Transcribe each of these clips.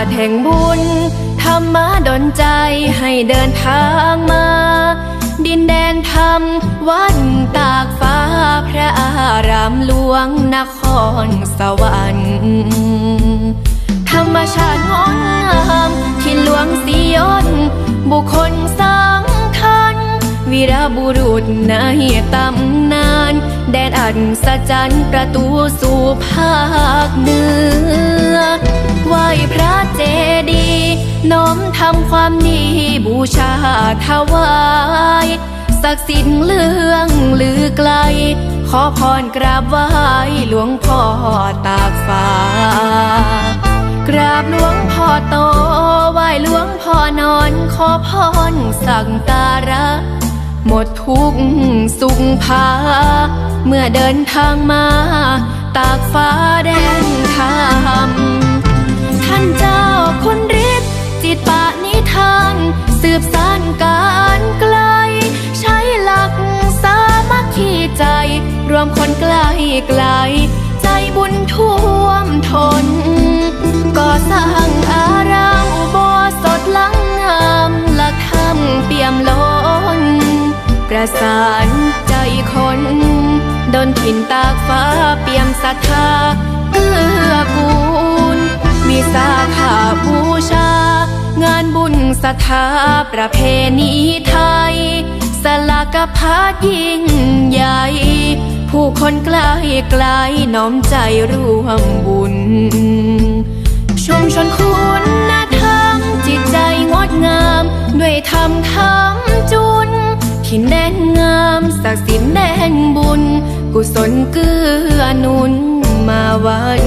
าแห่งบุญธรรมะดนใจให้เดินทางมา ดินแดนธรรม วัดตากฟ้าพระอารามหลวงนครสวรรค์ธรรมชาติงดงามที่หลวงสียนบุคคลสำคัญวีรบุรุษในตำนาน แดนอัศจรรย์ประตูสู่ภาคเหนือ ทำความดีบูชาถวายศักดิ์สิทธิ์เลืองลือไกล ขอพรกราบไหว้หลวงพ่อตากฟ้ากราบหลวงพ่อโตไหว้หลวงพ่อนอนขอพรสั่งการะหมดทุกสุขพาเมื่อเดินทางมา ตากฟ้าแดนธรรมท่านเจ้าคุณฤทธิ์จิตปา ทานสืบสานการไกล ใช้หลักสามัคคีใจ รวมคนใกล้ไกล ใจบุญท่วมทน ก่อสร้างอารามอุโบสถหลังงามหลักธรรมเปี่ยมล้น ประสานใจคนดนถิ่นตากฟ้าเปี่ยมศรัทธาเกื้อกูลมีสาขานบุญศรัทธาประเพณีไทย สลากพัดยิ่งใหญ่ ผู้คนใกล้ไกลน้อมใจร่วมบุญ ชุมชนคุณธรรมจิตใจงดงาม ด้วยธรรมคำจุนที่แน่นงามศักดิ์สิทธิ์แน่นบุญ กุศลเกื้อหนุนมาวัน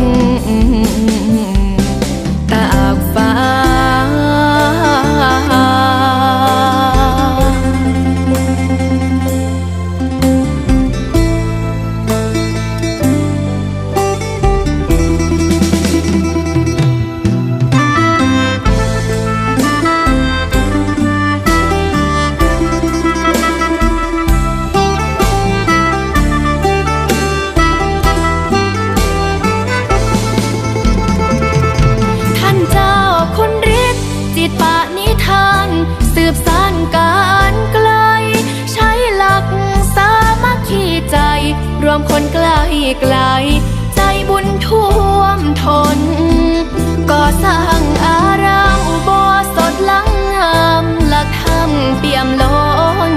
รวมคนใกล้ไกล ใจบุญท่วมทน ก่อสร้างอารามอุโบสถหลังงามหลักธรรมเปี่ยมล้น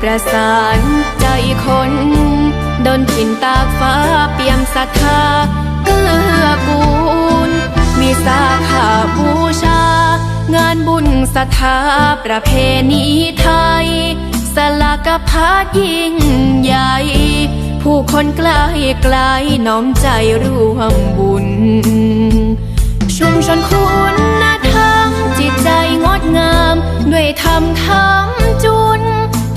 ประสานใจคนดนถิ่นตากฟ้าเปี่ยมศรัทธาเกื้อกูล มีสาขาบูชา งานบุญศรัทธาประเพณีไทย สลากพัดยิ่งใหญ่ ผู้คนใกล้ไกลน้อมใจร่วมบุญ ชุมชนคุณธรรมจิตใจงดงาม ด้วยธรรมคำจุน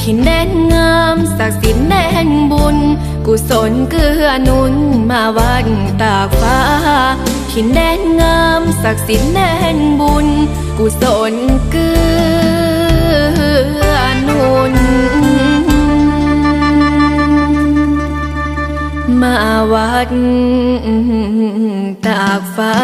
ที่แน่นงามศักดิ์สิทธิ์แน่นบุญ กุศลเกื้อนุนมาวันตากฟ้าที่แน่นงามศักดิ์สิทธิ์แน่นบุญ กุศลเมาวัดตากฟ้า